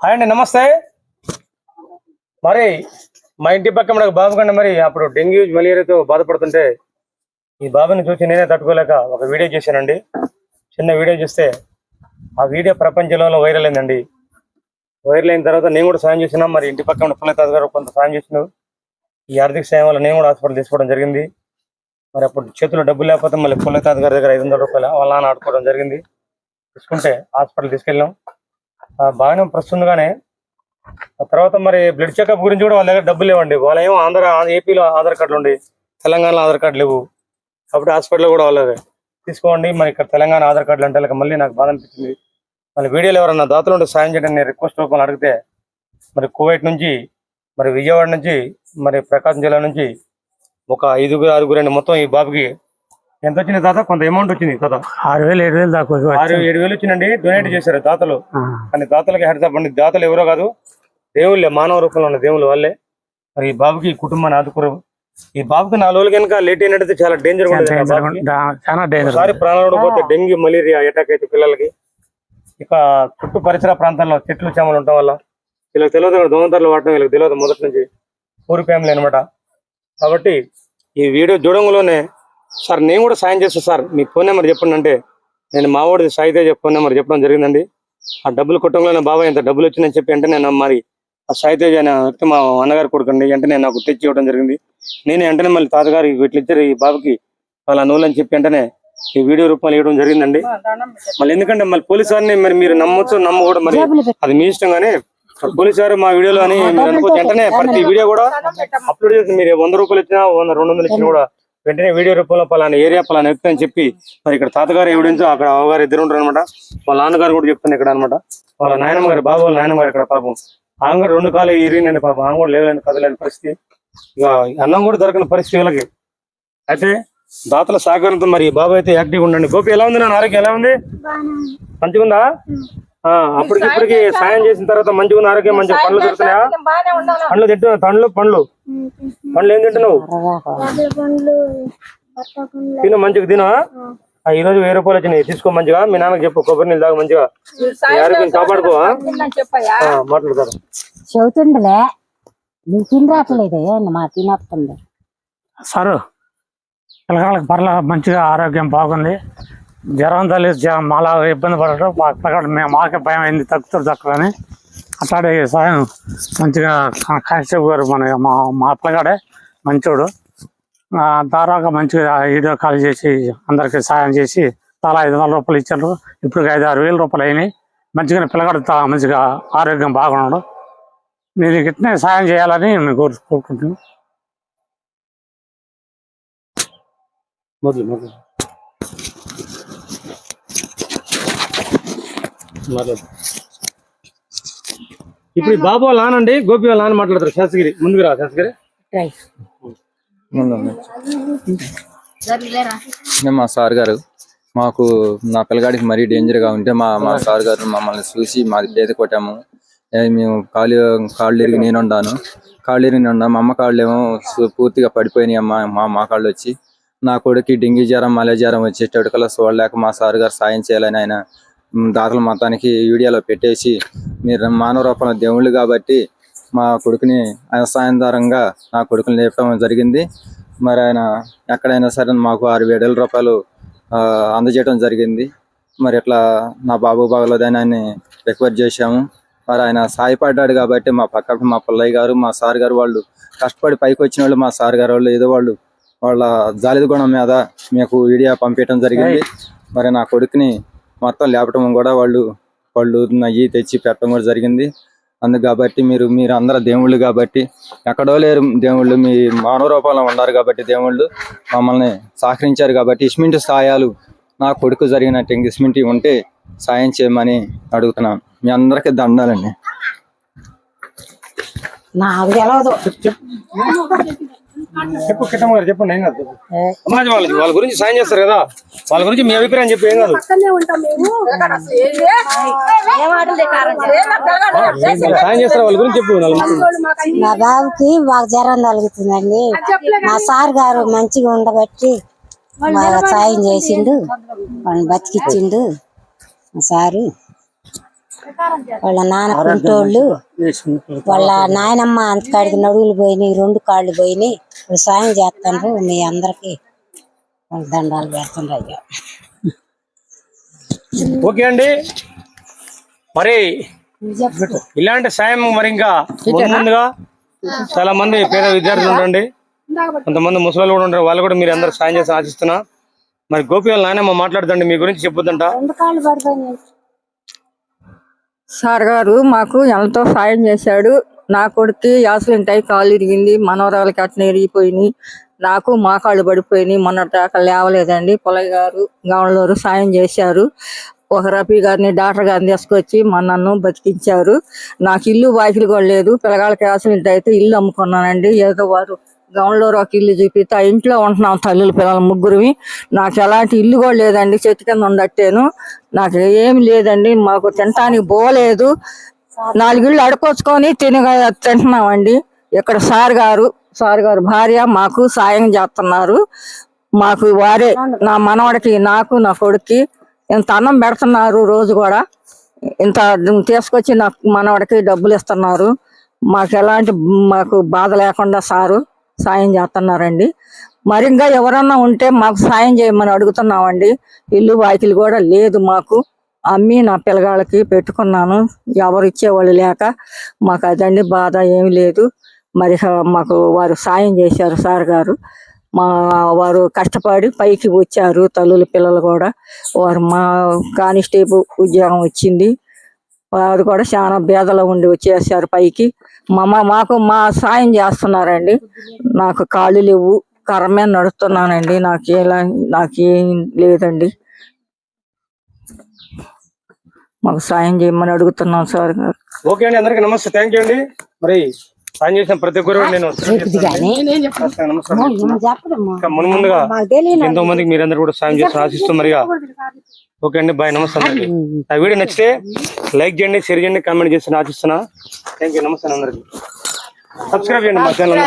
Hi అండి నమస్తే. మరి మా ఇంటి పక్క మనకు బాబు కంటే మరి అప్పుడు డెంగ్యూ మలేరియాతో బాధపడుతుంటే ఈ బాబుని చూసి నేనే తట్టుకోలేక ఒక వీడియో చేశానండి. చిన్న వీడియో చూస్తే ఆ వీడియో ప్రపంచంలో వైరల్ అయిందండి. వైరల్ అయిన తర్వాత నేను కూడా సాయం చేసిన మరి ఇంటి పక్కన ఉన్న పుల్లతాత గారు కొంత సాయం చేసినారు. ఈ ఆర్థిక సాయం వల్ల నేను కూడా హాస్పిటల్ తీసుకోవడం జరిగింది. మరి అప్పుడు చేతిలో డబ్బులు లేకపోతే మళ్ళీ పుల్లతాత గారి దగ్గర ఐదు రూపాయలు వాళ్ళ నాన్న ఆడుకోవడం జరిగింది. తీసుకుంటే హాస్పిటల్ తీసుకెళ్ళాం. ఆ, బాగానే ప్రస్తుండగానే ఆ తర్వాత మరి బ్లడ్ చెకప్ గురించి కూడా వాళ్ళ దగ్గర డబ్బులు లేవండి. వాళ్ళ ఏమో ఆంధ్ర ఏపీలో ఆధార్ కార్డులు ఉండి తెలంగాణలో ఆధార్ కార్డు లేవు. కాబట్టి హాస్పిటల్ కూడా వాళ్ళదే. తీసుకోండి మరి ఇక్కడ తెలంగాణ ఆధార్ కార్డులు అంటే మళ్ళీ నాకు బాధ అనిపించింది మళ్ళీ వీడియోలు ఎవరన్నా దాతలు ఉంటే సాయం చేయడం నేను రిక్వెస్ట్ రూపంలో అడిగితే మరి కువైట్ నుంచి మరి విజయవాడ నుంచి మరి ప్రకాశం జిల్లా నుంచి ఒక ఐదుగురు ఆరుగురు అండి. మొత్తం ఈ బాబుకి ఎంత వచ్చింది తాత కొంత అమౌంట్ వచ్చింది తాత ఆరు వేలు ఏడు వేలు దాకా ఆరు వచ్చింది. ఏడు వేలు వచ్చిందండి డొనేట్ చేశారు దాతలు. కానీ దాతలకి హెడ్స్ అండి దాతలు ఎవరో కాదు దేవుళ్ళే మానవ రూపంలో ఉన్న దేవుళ్ళు వాళ్ళే. మరి ఈ బాబుకి ఈ కుటుంబాన్ని ఆదుకోరు. ఈ బాబుకి నాలుగు రోజులు కనుక లేట్ అయినట్టయితే చాలా డేంజర్ ఒకసారి ప్రాణాలు పోతే డెంగ్యూ మలేరియా అటాక్ అయితే పిల్లలకి. ఇక చుట్టూ పరిసర ప్రాంతాల్లో చెట్లు చేమలు ఉండటం వల్ల వీళ్ళకి తెలియదు దోమతరలు వాడటం వీళ్ళకి తెలియదు మొదటి నుంచి. పూర్ ఫ్యామిలీ అనమాట కాబట్టి ఈ వీడియో చూడంలోనే సార్ నేను కూడా సాయం చేస్తాను సార్. మీ ఫోన్ నెంబర్ చెప్పండి అంటే. నేను మా వాడి సాయితేజ ఫోన్ నెంబర్ చెప్పడం జరిగిందండి. ఆ డబ్బులు కుటుంబంలోనే బాబాయ్ ఇంత డబ్బులు వచ్చిందని చెప్పి అంటే నేను మరి ఆ సాయితేజ అనే మా అన్నగారు కొడుకండి వెంటనే నాకు తెచ్చి ఇవ్వడం జరిగింది. నేను వెంటనే మళ్ళీ తాతగారు ఇట్లా ఇచ్చారు ఈ బాబుకి వాళ్ళ నూలు అని చెప్పి వెంటనే ఈ వీడియో రూపంలో ఇవ్వడం జరిగిందండి. మళ్ళీ ఎందుకంటే మళ్ళీ పోలీస్ వారిని మరి మీరు నమ్మొచ్చు నమ్మకూడదు మరి అది మీ ఇష్టం కానీ పోలీస్ వారు మా వీడియోలో అని మీరు అనుకోవచ్చు. వెంటనే ప్రతి వీడియో కూడా అప్లోడ్ చేసి మీరు వంద రూపాయలు ఇచ్చినా వంద రెండు వందలు ఇచ్చినా కూడా వెంటనే వీడియో రూపంలో పలానా ఏరియా పలానా వ్యక్తి అని చెప్పి మరి ఇక్కడ తాతగారు ఎవిడెన్స్ అక్కడ అవ్వగారు ఇద్దరు ఉంటారు అనమాట వాళ్ళ నాన్నగారు కూడా చెప్తాను ఇక్కడ అనమాట వాళ్ళ నాయనమ్మ గారు బాబు వాళ్ళ నాయనమ్మ గారు ఇక్కడ పాపం. ఆమె కూడా రెండు కాలు ఇరిగినండి పాపం. ఆమె కూడా లేదని కదలేని పరిస్థితి. ఇక అన్నం కూడా దొరకని పరిస్థితి వీళ్ళకి. అయితే దాతల సహకారంతో మరి బాబు అయితే యాక్టివ్ ఉండండి. గోపి ఎలా ఉంది నా ఆరోగ్యం ఎలా ఉంది? మంచిగా ఉందా. ఆ, అప్పటికి ఇప్పటికి సాయం చేసిన తర్వాత మంచిగా ఉన్న ఆరోగ్యం మంచిగా పండ్లు దొరుకుతున్నాయా ఉన్నాను. పండ్లు తింటున్నా పండ్లు పండ్లు. పండ్లు ఏం తింటున్నావు? తిను మంచిగా తిను ఆ, ఈ రోజు వెయ్యి రూపాయలు వచ్చినాయి. తీసుకో మంచిగా. మీ నాన్నకి చెప్పు కొబ్బరి నీళ్ళు తాగు మంచిగా. ఆరోగ్యం కాపాడుకో మాట్లాడతారు చెబుతుండలే నువ్వు తిని రావట్లేదు మా తినొస్తుంది సారు పిల్లగాళ్ళకి పర్ల మంచిగా ఆరోగ్యం బాగుంది. జ్వరం తల్లి మళ్ళా ఇబ్బంది పడటం మా మేము మాకే భయం అయింది తగ్గుతుంది తక్కువని అట్లాడే సాయం మంచిగా కాశ్యప్ గారు మన మా మా పిల్లగాడే మంచోడు. దారాగా మంచిగా వీడియో కాల్ చేసి అందరికి సాయం చేసి చాలా ఐదు వందల రూపాయలు ఇచ్చారు. ఇప్పుడు ఐదు ఆరు వేల రూపాయలు అయినాయి. మంచిగా పిల్లగాడు తా- మంచిగా ఆరోగ్యం బాగున్నాడు. నేను ఇట్నే సాయం చేయాలని నేను కోరు- కోరుకుంటున్నాను మొదలు మొదలు మాట్లాడు ఇప్పుడు బాబు వాళ్ళ నానండి గోపి వాళ్ళ నాన్న మాట్లాడతారు శాస్త్రిగిరి. ముందుకు రా శాస్త్రిగిరి. నేను మా సార్ గారు. మాకు నా పిల్లగాడికి మరీ డేంజర్గా ఉంటే మా మా సార్ గారు మమ్మల్ని చూసి మాది పేద కొట్టాము. మేము కాళ్ళు కాళ్ళు ఇరిగి నేను ఉన్నాను కాళ్ళు ఇరిగి ఉన్నా మా అమ్మ కాళ్ళు ఏమో పూర్తిగా పడిపోయినాయి అమ్మ మా మా కాళ్ళు వచ్చి. నా కొడుకు డెంగీ జ్వరం మలే జ్వరం వచ్చేటట్టుకల్లా చూడలేక మా సార్ గారు సాయం చేయాలని ఆయన దాతల మొత్తానికి వీడియోలో పెట్టేసి మీరు మానవ రూపంలో దేవుళ్ళు కాబట్టి మా కొడుకుని ఆయన సాయం ద్వారంగా నా కొడుకుని లేపడం జరిగింది. మరి ఆయన ఎక్కడైనా సరే మాకు ఆరు వేల రూపాయలు అందజేయడం జరిగింది. మరి ఇట్లా నా బాబు బాగలేదని ఆయన రిక్వెస్ట్ చేశాము. మరి ఆయన సాయపడ్డాడు కాబట్టి మా పక్క మా పుల్లయ్య గారు మా సార్ గారు వాళ్ళు కష్టపడి పైకి వచ్చిన వాళ్ళు మా సార్ గారు వాళ్ళు ఏదో వాళ్ళు వాళ్ళ జాలిద గుణం మీద మీకు వీడియో పంపించడం జరిగింది. మరి నా కొడుకుని మొత్తం లేపటం కూడా వాళ్ళు వాళ్ళు అయ్యి తెచ్చి పెట్టడం కూడా జరిగింది. అందుకు కాబట్టి మీరు మీరు అందరూ దేవుళ్ళు కాబట్టి ఎక్కడో లేరు దేవుళ్ళు. మీ మానవ రూపంలో ఉన్నారు కాబట్టి దేవుళ్ళు మమ్మల్ని సహకరించారు కాబట్టి ఇస్మింటి సాయాలు నా కొడుకు జరిగినట్టు ఇస్మింటి ఉంటే సాయం చేయమని అడుగుతున్నాను. మీ అందరికీ దండాలండి. నాకు తెలవదు చెప్పు కిట్టమ్మ గారు చెప్పండి ఏం కాదు. సమాజం వాళ్ళకి వాళ్ళ గురించి సాయం చేస్తారు కదా. వాళ్ళ గురించి మీ అభిప్రాయం చెప్పి ఏం కాదు. సాయం చేస్తారు వాళ్ళ గురించి చెప్పు. మా బాబుకి బాగా జ్వరం తగులుతుందండి. మా సార్ గారు మంచిగా ఉండబట్టి బాగా సాయం చేసిండు వాడిని బతికిచ్చిండు మా సారు. వాళ్ళ నాన్న కుంటోళ్ళు వాళ్ళ నాయనమ్మ అంతకాడికి నడువులు పోయినాయి రెండు కాళ్ళు పోయినాయి. ఇప్పుడు సాయం చేస్తాను మీ అందరికి వాళ్ళ దండాలు పెడుతుండ్రు అయ్యా ఓకే అండి. మరి ఇలాంటి సాయం మరి ఇంకా ముందు ముందుగా చాలా మంది పేద విద్యార్థులు ఉండండి. కొంతమంది ముసలి కూడా ఉంటారు వాళ్ళు కూడా మీరు అందరు సాయం చేసి ఆశిస్తున్నా. మరి గోపి వాళ్ళ నాయనమ్మ మాట్లాడుతండి మీ గురించి చెప్పొద్దంట. రెండు కాళ్ళు పడిపోయినాయి. సార్ గారు మాకు ఎంతో సాయం చేశాడు. నా కొడుకు యాక్సిడెంట్ కాలు ఇరిగింది మనవరాలకి అట్నే ఇరిగిపోయినాయి నాకు మా కాళ్ళు పడిపోయినాయి మొన్న దాకా లేవలేదండి. పొలయ్య గారు గమలూరు సాయం చేశారు. ఒక రఫీ గారిని డాక్టర్ గారిని తీసుకొచ్చి మా నన్ను బతికించారు. నాకు ఇల్లు వాకిలు కూడా లేదు. పిల్లగాళ్ళకి యాక్సిడెంట్ అయితే ఇల్లు అమ్ముకున్నానండి. ఏదో వారు గమలూరు ఒక ఇల్లు చూపిస్తే. ఆ ఇంట్లో ఉంటున్నాం తల్లులు పిల్లలు ముగ్గురివి. నాకు ఎలాంటి ఇల్లు కూడా లేదండి. చెట్టు కింద ఉండట్టేను నాకు ఏమి లేదండి. మాకు తినటానికి పోలేదు నాలుగిళ్ళు అడుకొచ్చుకొని తినగా తింటున్నామండి. ఇక్కడ సార్ గారు సార్ గారు భార్య మాకు సాయం చేస్తున్నారు. మాకు వారే నా మనవడికి నాకు నా కొడుక్కి ఇంత అన్నం పెడుతున్నారు రోజు కూడా. ఇంత తీసుకొచ్చి నా మనవడికి డబ్బులు ఇస్తున్నారు. మాకు ఎలాంటి మాకు బాధ లేకుండా సారు సాయం చేస్తున్నారండి. మరింగా ఎవరన్నా ఉంటే మాకు సాయం చేయమని అడుగుతున్నామండి. ఇల్లు వాకిలు కూడా లేదు మాకు. అమ్మి నా పిల్లగాళ్ళకి పెట్టుకున్నాను. ఎవరు ఇచ్చేవాళ్ళు లేక మాకు అదండి బాధ ఏమి లేదు. మరి మాకు వారు సాయం చేశారు సార్ గారు. మా వారు కష్టపడి పైకి వచ్చారు తల్లుల పిల్లలు కూడా. వారు మా కానిస్టేబుల్ ఉద్యోగం వచ్చింది. వారు కూడా చాలా బేదలో ఉండి వచ్చేసారు పైకి. మా మాకు మా సాయం చేస్తున్నారండి. నాకు కాళ్ళు లేవు. కర్రమే నడుస్తున్నానండి. నాకు ఎలా నాకేం లేదండి. మాకు సాయం చేయమని అడుగుతున్నాం సార్. గారు ఓకే అండి అందరికీ నమస్తే. థ్యాంక్ యూ అండి. మరి సాయం చేసిన ప్రతి ఒక్కరు నేను ముందుగా ఎంతో మందికి మీరందరూ కూడా సాయం చేసి ఆశిస్తూ మరిగా ఓకే అండి బాయ్ నమస్తే నా వీడియో నచ్చితే లైక్ చేయండి షేర్ చేయండి కామెంట్ చేసి ఆశిస్తున్నా. థ్యాంక్ యూ నమస్తే అందరికి. సబ్స్క్రైబ్ చేయండి మా ఛానల్